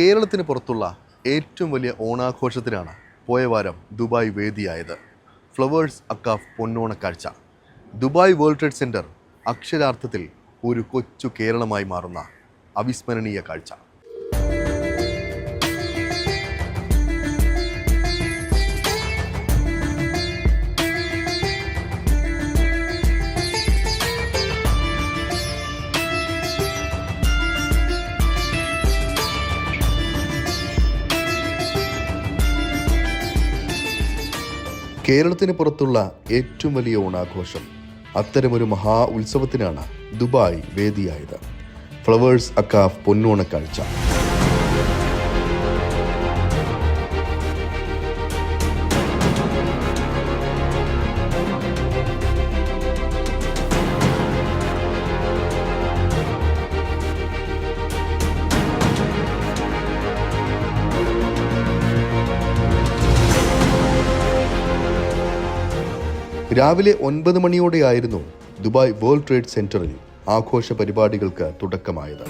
കേരളത്തിന് പുറത്തുള്ള ഏറ്റവും വലിയ ഓണാഘോഷത്തിനാണ് പോയ വാരം ദുബായ് വേദിയായത്. ഫ്ലവേഴ്സ് അക്കാഫ് പൊന്നോണക്കാഴ്ച. ദുബായ് വേൾഡ് ട്രേഡ് സെന്റർ അക്ഷരാർത്ഥത്തിൽ ഒരു കൊച്ചു കേരളമായി മാറുന്ന അവിസ്മരണീയ കാഴ്ച. കേരളത്തിന് പുറത്തുള്ള ഏറ്റവും വലിയ ഓണാഘോഷം. അത്തരമൊരു മഹാ ഉത്സവത്തിനാണ് ദുബായ് വേദിയായത്. ഫ്ലവേഴ്സ് അക്കാഫ് പൊന്നോണക്കാഴ്ച. രാവിലെ ഒൻപത് മണിയോടെയായിരുന്നു ദുബായ് വേൾഡ് ട്രേഡ് സെന്ററിൽ ആഘോഷ പരിപാടികൾക്ക് തുടക്കമായത്.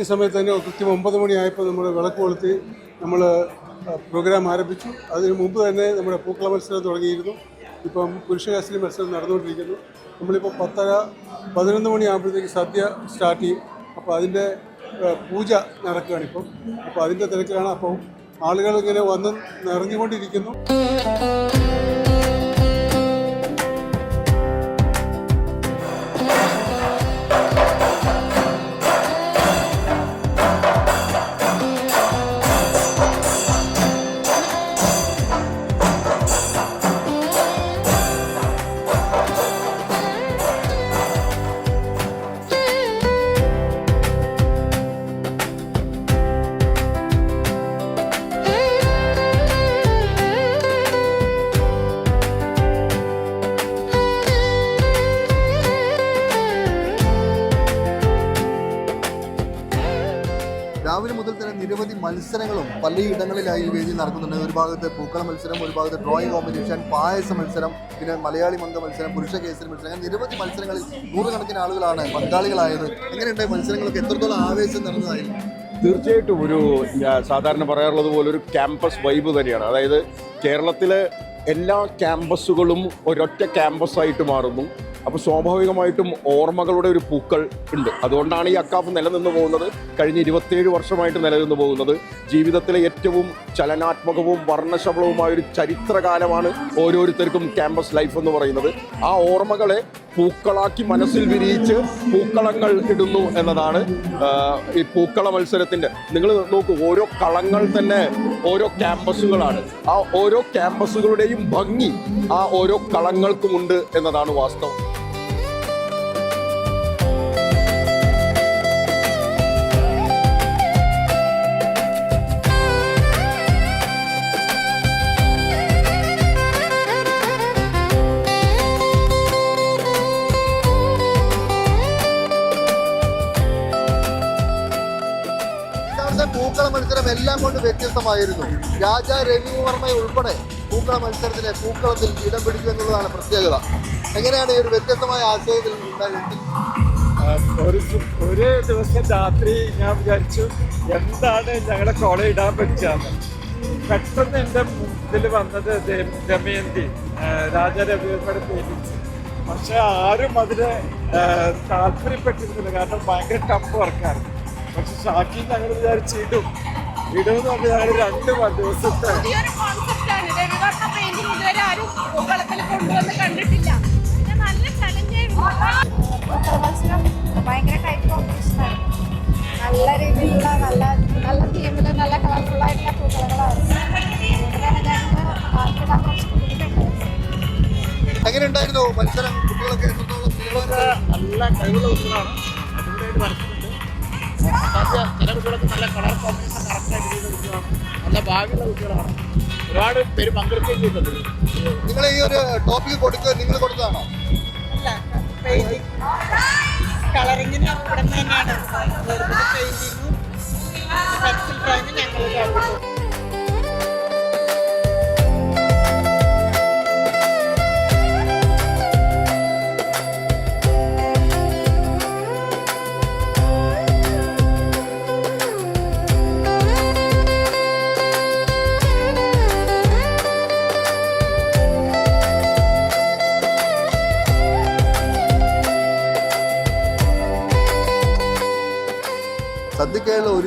കൃത്യസമയത്ത് തന്നെ കൃത്യം ഒമ്പത് മണിയായപ്പോൾ നമ്മൾ വിളക്ക് കൊളുത്തി നമ്മൾ പ്രോഗ്രാം ആരംഭിച്ചു. അതിന് മുമ്പ് തന്നെ നമ്മുടെ പൂക്കള മത്സരം തുടങ്ങിയിരുന്നു. ഇപ്പം പുരുഷ കാസിലെ മത്സരം നടന്നുകൊണ്ടിരിക്കുന്നു. നമ്മളിപ്പോൾ പത്തര പതിനൊന്ന് മണിയാകുമ്പോഴത്തേക്ക് സദ്യ സ്റ്റാർട്ട് ചെയ്യും. അപ്പോൾ അതിന്റെ പൂജ നടക്കുകയാണ് ഇപ്പം അപ്പോൾ അതിന്റെ തിരക്കിലാണ്. അപ്പം ആളുകൾ ഇങ്ങനെ വന്ന് നിറഞ്ഞുകൊണ്ടിരിക്കുന്നു. പലയിടങ്ങളിലായി ഈ വേദി നടക്കുന്നുണ്ട്. ഒരു ഭാഗത്ത് പൂക്കള മത്സരം ഒരു ഭാഗത്ത് ഡ്രോയിങ് കോമ്പറ്റീഷൻ പായസ മത്സരം പിന്നെ മലയാളി മംഗ മത്സരം പുരുഷ കേസരി മത്സരം. അങ്ങനെ നിരവധി മത്സരങ്ങളിൽ നൂറുകണക്കിന് ആളുകളാണ് പങ്കാളികളായത്. എങ്ങനെയുണ്ട് മത്സരങ്ങളൊക്കെ എത്രത്തോളം ആവേശം നടന്നതായിരുന്നു തീർച്ചയായിട്ടും ഒരു സാധാരണ പറയാറുള്ളത് പോലെ ഒരു ക്യാമ്പസ് വൈബ് തന്നെയാണ്. അതായത് കേരളത്തിലെ എല്ലാ ക്യാമ്പസുകളും ഒരൊറ്റ ക്യാമ്പസ് ആയിട്ട് മാറുന്നു. അപ്പോൾ സ്വാഭാവികമായിട്ടും ഓർമ്മകളുടെ ഒരു പൂക്കൾ ഉണ്ട്. അതുകൊണ്ടാണ് ഈ അക്കാഫ് നിലനിന്ന് പോകുന്നത്. കഴിഞ്ഞ ഇരുപത്തേഴ് വർഷമായിട്ട് നിലനിന്ന് പോകുന്നത്. ജീവിതത്തിലെ ഏറ്റവും ചലനാത്മകവും വർണശബളവുമായ ഒരു ചരിത്രകാലമാണ് ഓരോരുത്തർക്കും ക്യാമ്പസ് ലൈഫ് എന്ന് പറയുന്നത്. ആ ഓർമ്മകളെ പൂക്കളാക്കി മനസ്സിൽ വിരിയിച്ച് പൂക്കളങ്ങൾ ഇടുന്നു എന്നതാണ് ഈ പൂക്കള മത്സരത്തിന്റെ. നിങ്ങൾ നോക്കൂ ഓരോ കളങ്ങൾ തന്നെ ഓരോ ക്യാമ്പസുകളാണ്. ആ ഓരോ ക്യാമ്പസുകളുടെയും ഭംഗി ആ ഓരോ കളങ്ങൾക്കുമുണ്ട് എന്നതാണ് വാസ്തവം. പൂക്കള മത്സരം എല്ലാം കൊണ്ട് വ്യത്യസ്തമായിരുന്നു. രാജ രവിവർമ്മ ഉൾപ്പെടെ പൂക്കള മത്സരത്തിലെ പൂക്കളത്തിൽ ഇടം പിടിക്കും എന്നുള്ളതാണ് പ്രത്യേകത. എങ്ങനെയാണ് ഈ ഒരു വ്യത്യസ്തമായ ആശയത്തിൽ ഒരു ഒരു ദിവസം രാത്രി ഞാൻ വിചാരിച്ചു എന്താണ് ഞങ്ങളുടെ കോളേ ഇടാൻ പറ്റുകയെന്ന് പെട്ടെന്ന് എന്റെ മുമ്പിൽ വന്നത് ദമയന്തി രാജ രവിവർമ്മയുടെ പേരിച്ച് പക്ഷെ ആരും അതിന് താല്പര്യപ്പെട്ടിരുന്നില്ല. കാരണം ഭയങ്കര ടഫ് വർക്കായിരുന്നു പക്ഷെ ഷാക്കി ഞങ്ങൾ വിചാരിച്ച് ഇടും. ഇടുമെന്ന് പറഞ്ഞ് ഞങ്ങൾ രണ്ട് ദിവസത്തെ കണ്ടിട്ടില്ല. നല്ല ഭയങ്കര ടൈപ്പ് കോമ്പറ്റീഷനാണ് നല്ല രീതിയിലുള്ള നല്ല നല്ല തീമിൽ നല്ല കളർഫുൾ ആയിട്ടുള്ള പൂക്കളങ്ങളായിരുന്നു എങ്ങനെ ഉണ്ടായിരുന്നു മത്സരം? കുട്ടികളൊക്കെ നല്ല കഴിവുള്ള കുട്ടികളാണ്. അടിപൊളിയായിട്ട് വരച്ചിട്ടുണ്ട്. സദ്യ ചില കുട്ടികളൊക്കെ നല്ല കളർ കോമ്പിനേഷൻ കറക്റ്റായിട്ട് ചെയ്ത് കുട്ടികളാണ് നല്ല ഭാവിയുള്ള കുട്ടികളാണ്. ഒരുപാട് പേര് പങ്കെടുക്കുകയും ചെയ്തിട്ടുണ്ട്. നിങ്ങൾ ഈ ഒരു ടോപ്പിക് കൊടുക്കുക നിങ്ങൾ കൊടുത്തതാണോ? കളറിങ്ങിന് ഇവിടെ തന്നെയാണ്. പെയിന്റിങ്ങും പെൻസിൽ ഡ്രോയിങ് ഞങ്ങൾ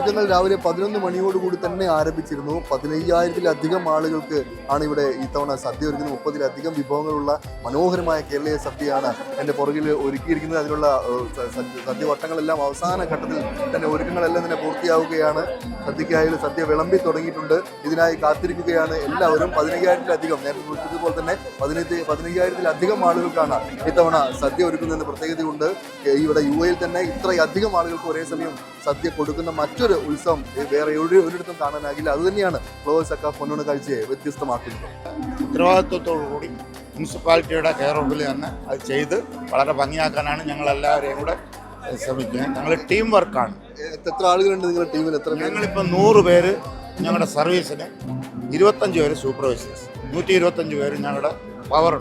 ഒരുക്കങ്ങൾ രാവിലെ പതിനൊന്ന് മണിയോടുകൂടി തന്നെ ആരംഭിച്ചിരുന്നു. പതിനയ്യായിരത്തിലധികം ആളുകൾക്ക് ആണ് ഇവിടെ ഇത്തവണ സദ്യ ഒരുക്കുന്നത്. മുപ്പതിലധികം വിഭവങ്ങളുള്ള മനോഹരമായ കേരളീയ സദ്യയാണ് എന്റെ പുറകിൽ ഒരുക്കിയിരിക്കുന്നത്. അതിനുള്ള സദ്യ സദ്യവട്ടങ്ങളെല്ലാം അവസാന ഘട്ടത്തിൽ തന്നെ ഒരുക്കങ്ങളെല്ലാം തന്നെ പൂർത്തിയാവുകയാണ്. സദ്യക്കായാലും സദ്യ വിളമ്പി തുടങ്ങിയിട്ടുണ്ട്. ഇതിനായി കാത്തിരിക്കുകയാണ് എല്ലാവരും. പതിനയ്യായിരത്തിലധികം നേരത്തെ സൂചിപ്പിച്ചതുപോലെ തന്നെ പതിനഞ്ച് പതിനയ്യായിരത്തിലധികം ആളുകൾക്കാണ് ഇത്തവണ സദ്യ ഒരുക്കുന്നതിന് പ്രത്യേകതയുണ്ട്. ഇവിടെ യു എയിൽ തന്നെ ഇത്രയധികം ആളുകൾക്ക് ഒരേ സമയം സദ്യ കൊടുക്കുന്ന മറ്റൊരു ഉത്സവം ഏഹ് വേറെ എവിടെ ഒരിടത്തും കാണാനാകില്ല. അതുതന്നെയാണ് ഫ്ലവേഴ്സ് ഒക്കെ പൊന്നോണ കാഴ്ചയെ വ്യത്യസ്തമാക്കുന്നത്. ഉത്തരവാദിത്വത്തോടു കൂടി മുനിസിപ്പാലിറ്റിയുടെ കെയർ ഓഫിൽ തന്നെ അത് ചെയ്ത് വളരെ ഭംഗിയാക്കാനാണ് ഞങ്ങൾ എല്ലാവരെയും കൂടെ ശ്രമിക്കുന്നത്. ഞങ്ങൾ ടീം വർക്കാണ്. എത്ര ആളുകളുണ്ട് നിങ്ങളുടെ ടീമിൽ? എത്ര ഞങ്ങളിപ്പോൾ നൂറ് പേര് ഞങ്ങളുടെ സർവീസിന് ഇരുപത്തഞ്ച് പേര് സൂപ്പർവൈസേഴ്സ് നൂറ്റി ഇരുപത്തഞ്ച് പേര് ഞങ്ങളുടെ പവർ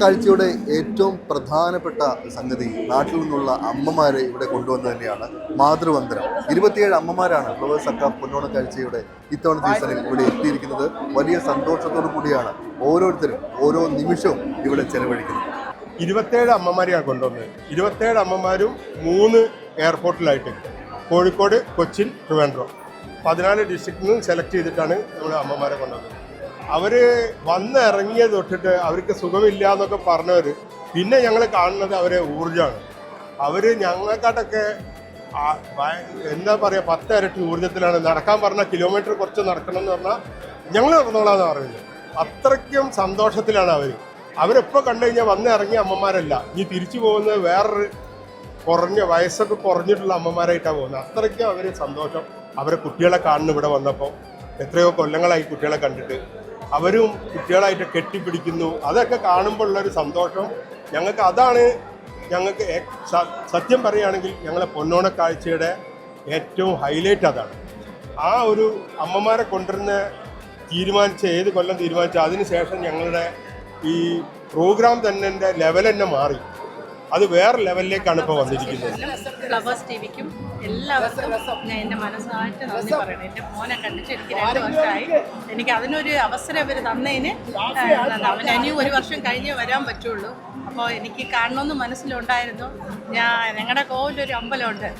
കാഴ്ചയുടെ ഏറ്റവും പ്രധാനപ്പെട്ട സംഗതി നാട്ടിൽ നിന്നുള്ള അമ്മമാരെ ഇവിടെ കൊണ്ടുവന്നത് തന്നെയാണ് മാതൃവന്ദനം. ഇരുപത്തിയേഴ് അമ്മമാരാണ് ഫ്ലവേഴ്സ് അക്ക പൊന്നോണ കാഴ്ചയുടെ ഇത്തവണ സീസണിൽ ഇവിടെ എത്തിയിരിക്കുന്നത്. വലിയ സന്തോഷത്തോടു കൂടിയാണ് ഓരോരുത്തരും ഓരോ നിമിഷവും ഇവിടെ ചെലവഴിക്കുന്നത്. ഇരുപത്തേഴ് അമ്മമാരെയാണ് കൊണ്ടുവന്നത്. ഇരുപത്തേഴ് അമ്മമാരും മൂന്ന് എയർപോർട്ടിലായിട്ട് കോഴിക്കോട് കൊച്ചിൻ ട്രിവാൻഡ്രം. പതിനാല് ഡിസ്ട്രിക്റ്റിൽ നിന്ന് സെലക്ട് ചെയ്തിട്ടാണ് നമ്മുടെ അമ്മമാരെ കൊണ്ടുവന്നത്. അവർ വന്ന് ഇറങ്ങിയത് തൊട്ടിട്ട് അവർക്ക് സുഖമില്ല എന്നൊക്കെ പറഞ്ഞവർ പിന്നെ ഞങ്ങൾ കാണുന്നത് അവരെ ഊർജമാണ്. അവർ ഞങ്ങൾക്കാട്ടൊക്കെ എന്താ പറയുക പത്ത് ഇരട്ടി ഊർജത്തിലാണ്. നടക്കാൻ പറഞ്ഞ കിലോമീറ്റർ കുറച്ച് നടക്കണം എന്ന് പറഞ്ഞാൽ ഞങ്ങൾ നടന്നോളാന്ന് പറയുന്നത്. അത്രയ്ക്കും സന്തോഷത്തിലാണ് അവർ അവരെപ്പോൾ കണ്ടു കഴിഞ്ഞാൽ വന്ന് ഇറങ്ങിയ അമ്മമാരല്ല. ഇനി തിരിച്ചു പോകുന്നത് വേറൊരു കുറഞ്ഞ വയസ്സൊക്കെ കുറഞ്ഞിട്ടുള്ള അമ്മമാരായിട്ടാണ് പോകുന്നത്. അത്രയ്ക്കും അവർ സന്തോഷം. അവരെ കുട്ടികളെ കാണുന്നു ഇവിടെ വന്നപ്പോൾ. എത്രയോ കൊല്ലങ്ങളായി കുട്ടികളെ കണ്ടിട്ട്. അവരും കുട്ടികളായിട്ട് കെട്ടിപ്പിടിക്കുന്നു. അതൊക്കെ കാണുമ്പോൾ ഉള്ളൊരു സന്തോഷം. ഞങ്ങൾക്ക് അതാണ് ഞങ്ങൾക്ക് സത്യം പറയുകയാണെങ്കിൽ ഞങ്ങളെ പൊന്നോണ കാഴ്ചയുടെ ഏറ്റവും ഹൈലൈറ്റ് അതാണ്. ആ ഒരു അമ്മമാരെ കൊണ്ടുവരുന്ന തീരുമാനിച്ച ഏത് കൊല്ലം തീരുമാനിച്ച അതിനുശേഷം ഞങ്ങളുടെ ഈ പ്രോഗ്രാം തന്നെ ലെവൽ തന്നെ മാറി. അത് വേറെ ലെവലിലേക്കാണ് ഇപ്പോൾ വന്നിരിക്കുന്നത്. ടിവിക്കും എല്ലാവർക്കും മോനെ കണ്ടിട്ട് എനിക്ക് എനിക്ക് അതിനൊരു അവസരം അവർ തന്നതിന് അവൻ ഇനി ഒരു വർഷം കഴിഞ്ഞേ വരാൻ പറ്റുള്ളൂ. അപ്പോൾ എനിക്ക് കാണണമെന്ന് മനസ്സിലുണ്ടായിരുന്നു. ഞാൻ ഞങ്ങളുടെ കോവിലൊരു അമ്പലമുണ്ട്.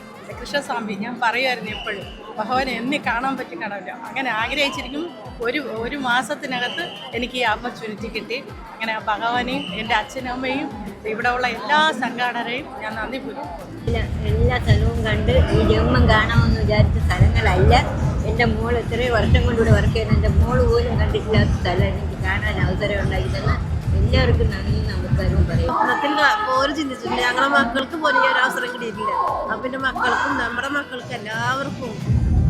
കൃഷ്ണസ്വാമി ഞാൻ പറയുമായിരുന്നു എപ്പോഴും ഭഗവാനെ എന്നെ കാണാൻ പറ്റി കാണാമല്ലോ അങ്ങനെ ആഗ്രഹിച്ചിരിക്കും. ഒരു ഒരു മാസത്തിനകത്ത് എനിക്ക് ഈ ഓപ്പർച്യൂണിറ്റി കിട്ടി. അങ്ങനെ ഭഗവാനെയും എന്റെ അച്ഛനും അമ്മയും ഇവിടെ ഉള്ള എല്ലാ സംഘാടകരെയും ഞാൻ നന്ദി പൂരും എല്ലാ സ്ഥലവും കണ്ട് ഈ ജന്മം കാണാമെന്ന് വിചാരിച്ച സ്ഥലങ്ങളല്ല. എന്റെ മോൾ ഇത്രയും വർഷം കൊണ്ട് ഇവിടെ വർക്ക് ചെയ്യുന്ന. എന്റെ മോൾ പോലും കണ്ടിട്ടില്ലാത്ത സ്ഥലം എനിക്ക് കാണാൻ അവസരം ഉണ്ടാക്കി തന്നെ എല്ലാവർക്കും നന്ദി നമസ്കാരവും പറയും. പോലും ചിന്തിച്ചിട്ടുണ്ട് ഞങ്ങളുടെ മക്കൾക്ക് പോലും ഈ ഒരു അവസരം കിട്ടിയിട്ടില്ല. അപ്പം എന്റെ മക്കൾക്കും നമ്മുടെ മക്കൾക്കും എല്ലാവർക്കും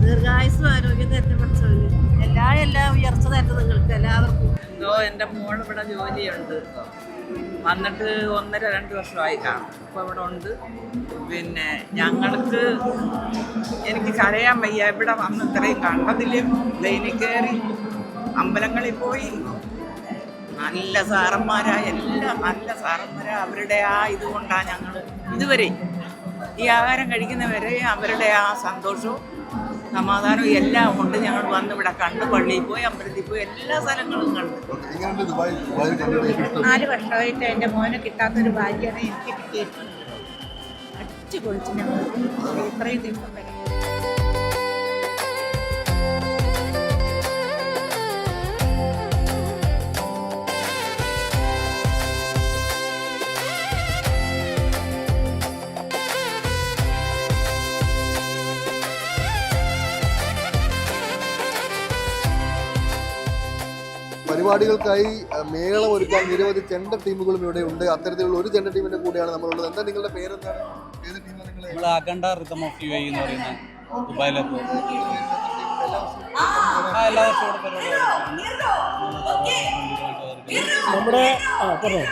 ദീർഘായുസും ആരോഗ്യം തന്നെ പഠിച്ചവന് എല്ലാ എല്ലാ ഉയർച്ച തരുന്നത് നിങ്ങൾക്ക് എല്ലാവർക്കും. എന്തോ എന്റെ മോൾ ഇവിടെ ജോലിയുണ്ട്. വന്നിട്ട് ഒന്നര രണ്ട് വർഷമായി. കാണും ഇപ്പോൾ ഇവിടെ ഉണ്ട്. പിന്നെ ഞങ്ങൾക്ക് എനിക്ക് കരയാൻ വയ്യ. ഇവിടെ വന്ന് ഇത്രയും കണ്ടതിലും ലൈനിൽ കയറി അമ്പലങ്ങളിൽ പോയി. നല്ല സാറന്മാരാ എല്ലാം നല്ല സാറന്മാരാ. അവരുടെ ആ ഇതുകൊണ്ടാണ് ഞങ്ങൾ ഇതുവരെ ഈ ആഹാരം കഴിക്കുന്നവരെ അവരുടെ ആ സന്തോഷവും സമാധാനവും എല്ലാം ഉണ്ട്. ഞങ്ങൾ വന്ന് ഇവിടെ കണ്ട് പള്ളിയിൽ പോയി അമ്പലത്തിൽ പോയി എല്ലാ സ്ഥലങ്ങളും കണ്ട്. നാല് വർഷമായിട്ട് എന്റെ മോനെ കിട്ടാത്തൊരു ഭാഗ്യമാണ് എനിക്ക് കിട്ടിയിട്ടുണ്ട് അടിച്ചു പൊളിച്ച് ഞങ്ങൾ ഇത്രയും ദിവസം പരിപാടികൾക്കായി മേളം ഒരുക്കാൻ നിരവധി ചെണ്ട ടീമുകളും ഇവിടെ ഉണ്ട്. അത്തരത്തിലുള്ള ഒരു ചെണ്ട ടീമിന്റെ കൂടെയാണ് നമ്മളുള്ളത്. എന്താ നിങ്ങളുടെ പേരെന്താണ്? ഏത് ടീമാണ് നിങ്ങൾ നമ്മൾ അഖണ്ഡ റിതം ഓഫ് യു എന്ന് പറയുന്ന ദുബായിലത്തെ ആ എല്ലാ വർഷവും ഇവിടെ പരിപാടി നമ്മുടെ ആ പറഞ്ഞോ.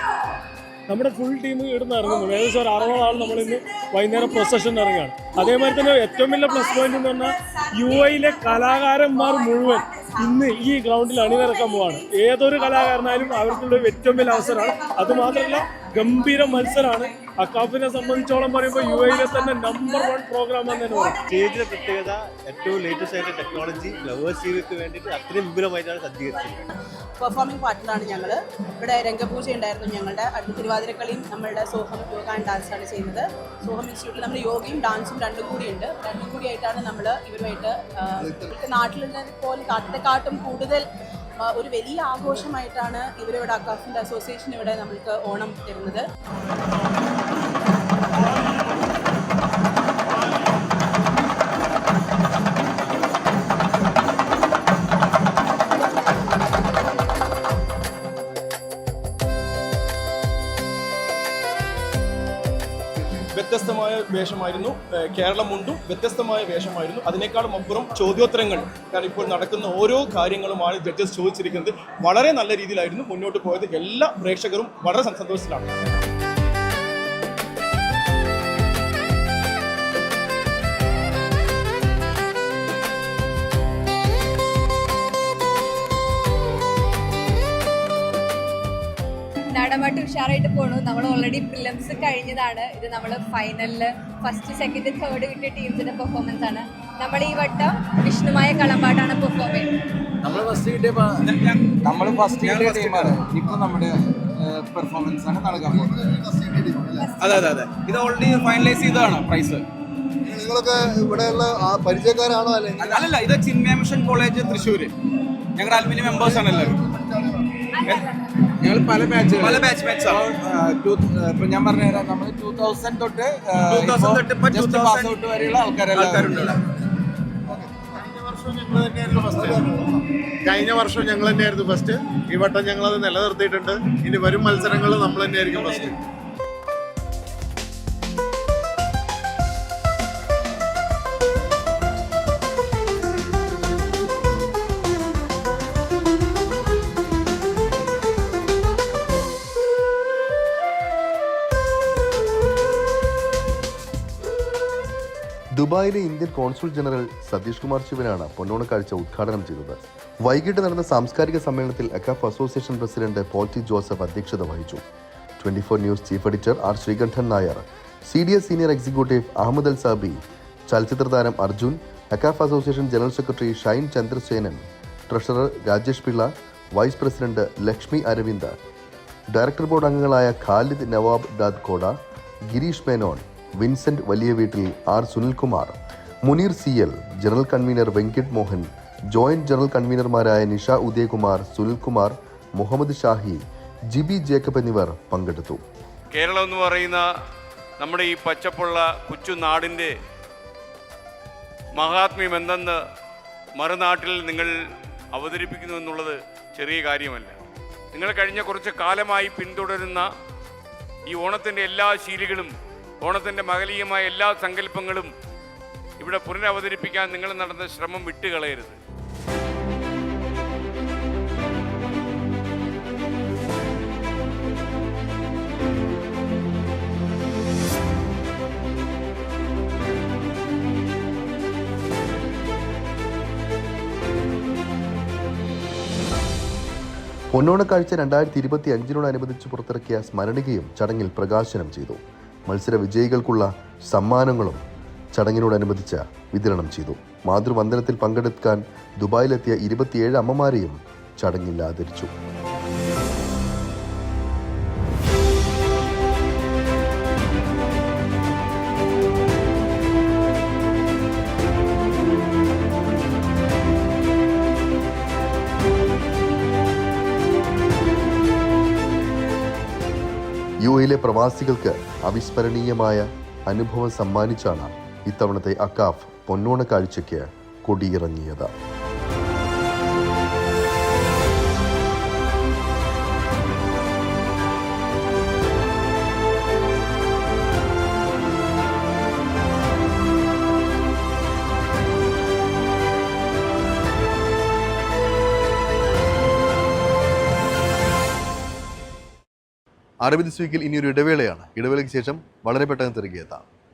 നമ്മുടെ ഫുൾ ടീം ഇവിടുന്ന് ഇറങ്ങുന്നുണ്ട് ഏകദേശം ഒരു അറുപത് ആൾ നമ്മളിന്ന് വൈകുന്നേരം പ്രൊസഷൻ ഇറങ്ങുകയാണ്. അതേമാതിരി തന്നെ ഏറ്റവും വലിയ പ്ലസ് പോയിന്റ് എന്ന് പറഞ്ഞാൽ യു ഐയിലെ കലാകാരന്മാർ മുഴുവൻ. ഇന്ന് ഈ ഗ്രൗണ്ടിൽ അണിനിരക്കാൻ പോവാണ്. ഏതൊരു കലാകാരനായാലും അവർക്കുള്ള ഏറ്റവും വലിയ അവസരമാണ്. അതുമാത്രമല്ല ഗംഭീര മത്സരമാണ് അക്കാഫിനെ സംബന്ധിച്ചോളം പറയുമ്പോൾ യു എയിലെ തന്നെ നമ്പർ വൺ പ്രോഗ്രാം എന്ന് തന്നെ സ്റ്റേജിലെ പ്രത്യേകത ഏറ്റവും ലേറ്റസ്റ്റ് ആയിട്ട് ടെക്നോളജി ഫ്ലവേഴ്സ് ജീവിക്ക് വേണ്ടിയിട്ട് അത്രയും വിപുലമായിട്ടാണ് സജ്ജീകരിച്ചത്. പെർഫോമിംഗ് പാർട്ടിലാണ് ഞങ്ങൾ ഇവിടെ രംഗപൂജ ഉണ്ടായിരുന്നു ഞങ്ങളുടെ അടുത്ത തിരുവാതിരക്കളിയും നമ്മളുടെ സോഹം യോഗ ആൻഡ് ഡാൻസ് ആണ് ചെയ്യുന്നത്. സോഹം ഇൻസ്റ്റിറ്റ്യൂട്ടിൽ നമ്മൾ യോഗയും ഡാൻസും രണ്ടും കൂടി ഉണ്ട്. രണ്ടും കൂടിയായിട്ടാണ് നമ്മൾ ഇവരുമായിട്ട് നാട്ടിലുള്ള ഇവിടുത്തെ നാട്ടിലുള്ളത് പോലെ കാട്ടിനെക്കാട്ടും കൂടുതൽ ഒരു വലിയ ആഘോഷമായിട്ടാണ് ഇവരിവിടെ അക്കാഫിന്റെ അസോസിയേഷൻ ഇവിടെ നമ്മൾക്ക് ഓണം തരുന്നത്. വേഷമായിരുന്നു. കേരളം മുണ്ടും വ്യത്യസ്തമായ വേഷമായിരുന്നു. അതിനേക്കാളും അപ്പുറം ചോദ്യോത്തരങ്ങൾ. കാരണം ഇപ്പോൾ നടക്കുന്ന ഓരോ കാര്യങ്ങളുമാണ് ജഡ്ജസ് ചോദിച്ചിരിക്കുന്നത്. വളരെ നല്ല രീതിയിലായിരുന്നു മുന്നോട്ട് പോയത്. എല്ലാ പ്രേക്ഷകരും വളരെ സന്തോഷത്തിലാണ്. നാടൻപാട്ട് ഉഷാറായിട്ട് പോണു. നമ്മൾ ഓൾറെഡി പ്രിലിംസ് കഴിഞ്ഞതാണ്. ഇത് നമ്മൾ ഫൈനലിൽ ഫസ്റ്റ് സെക്കൻഡ് തേർഡ് കിട്ടിയ ടീംസിന്റെ പെർഫോമൻസ് ആണ്. നമ്മൾ ഈ വട്ടം വിഷ്ണുമായ കളമ്പാട്ടാണ് പെർഫോം ചെയ്യുന്നത്. നമ്മൾ ഫസ്റ്റ് കിട്ടിയ നമ്മൾ ഫസ്റ്റ് കിട്ടിയ ടീമാണ് ഇപ്പൊ നമ്മുടെ പെർഫോമൻസ് ആണ് നടക്കാൻ പോകുന്നത്. അതെ അതെ അതെ. ഇത് ഓൾറെഡി ഫൈനലൈസ് ചെയ്തതാണ് പ്രൈസ് നിങ്ങളൊക്കെ ഇവിടെയുള്ള ആ പരിചയക്കാരാണോ അല്ലെങ്കിൽ അല്ലല്ല. ഇത് ചിന്മയ മിഷൻ കോളേജ് തൃശ്ശൂര്. ഞങ്ങളുടെ അലുമിനി മെമ്പേഴ്സ് ആണ് എല്ലാവരും ഞങ്ങൾ പല ബാച്ച് പല ബാച്ച് ബാച്ച് ഇപ്പൊ ഞാൻ പറഞ്ഞുതരാം നമ്മൾ ടൂ തൗസൻഡ് തൊട്ട് തൊട്ട് പാസ് ഔട്ട് വരെയുള്ള ആൾക്കാരെല്ലാം കഴിഞ്ഞ വർഷം ഞങ്ങൾ തന്നെയായിരുന്നു ഫസ്റ്റ് ഈ വട്ടം ഞങ്ങൾ അത് നിലനിർത്തിയിട്ടുണ്ട്. ഇനി വരും മത്സരങ്ങളിൽ നമ്മൾ തന്നെയായിരിക്കും ഫസ്റ്റ് ദുബായിലെ Indian consul general Satish Kumar ശിവനാണ് പൊന്നോണ കാഴ്ച ഉദ്ഘാടനം ചെയ്തത്. വൈകിട്ട് നടന്ന സാംസ്കാരിക സമ്മേളനത്തിൽ AKCAF association president Paul T Joseph അധ്യക്ഷത വഹിച്ചു. Twenty four news chief editor R Sreekandan Nair C D S senior executive Ahmed Al Sabi ചലച്ചിത്ര താരം Arjun AKCAF association general secretary Shine Chandrasenan treasurer Rajesh Pillai vice president Lakshmi Aravind director board അംഗങ്ങളായ Khalid Nawab Dad Koda Girish Menon Vincent Valiyaveettil R Sunilkumar Muneer C L general convener Venkit Mohan joint general കൺവീനർമാരായ Nisha Udayakumar Sunilkumar Muhammad Shahi Jibi Jacob എന്നിവർ പങ്കെടുത്തു. കേരളം എന്ന് പറയുന്ന നമ്മുടെ ഈ പച്ചപ്പുള്ള കൊച്ചു നാടിന്റെ മഹാത്മ്യം എന്തെന്ന് മറുനാട്ടിൽ നിങ്ങൾ അവതരിപ്പിക്കുന്നു എന്നുള്ളത് ചെറിയ കാര്യമല്ല. നിങ്ങൾ കഴിഞ്ഞ കുറച്ച് കാലമായി പിന്തുടരുന്ന ഈ ഓണത്തിന്റെ എല്ലാ ശീലികളും ഓണത്തിന്റെ മകലീയമായ എല്ലാ സങ്കല്പങ്ങളും ഇവിടെ പുനരവതരിപ്പിക്കാൻ നിങ്ങൾ നടന്ന ശ്രമം വിട്ടുകളയരുത്. പൊന്നോണക്കാഴ്ച രണ്ടായിരത്തി ഇരുപത്തി അഞ്ചിനോടനുബന്ധിച്ച് പുറത്തിറക്കിയ സ്മരണികയും ചടങ്ങിൽ പ്രകാശനം ചെയ്തു. മത്സര വിജയികൾക്കുള്ള സമ്മാനങ്ങളും ചടങ്ങിനോടനുബന്ധിച്ച് വിതരണം ചെയ്തു. മാതൃവന്ദനത്തിൽ പങ്കെടുക്കാൻ ദുബായിലെത്തിയ ഇരുപത്തിയേഴ് അമ്മമാരെയും ചടങ്ങിൽ ആദരിച്ചു. യു എയിലെ പ്രവാസികൾക്ക് അവിസ്മരണീയമായ അനുഭവം സമ്മാനിച്ചാണ് ഇത്തവണത്തെ അക്കാഫ് പൊന്നോണ കാഴ്ചയ്ക്ക് കൊടിയിറങ്ങിയത്. അറബി ദിസ് ഇനി ഇനിയൊരു ഇടവേളയാണ്. ഇടവേളയ്ക്ക് ശേഷം വളരെ പെട്ടെന്ന് തിരികെ എത്താം.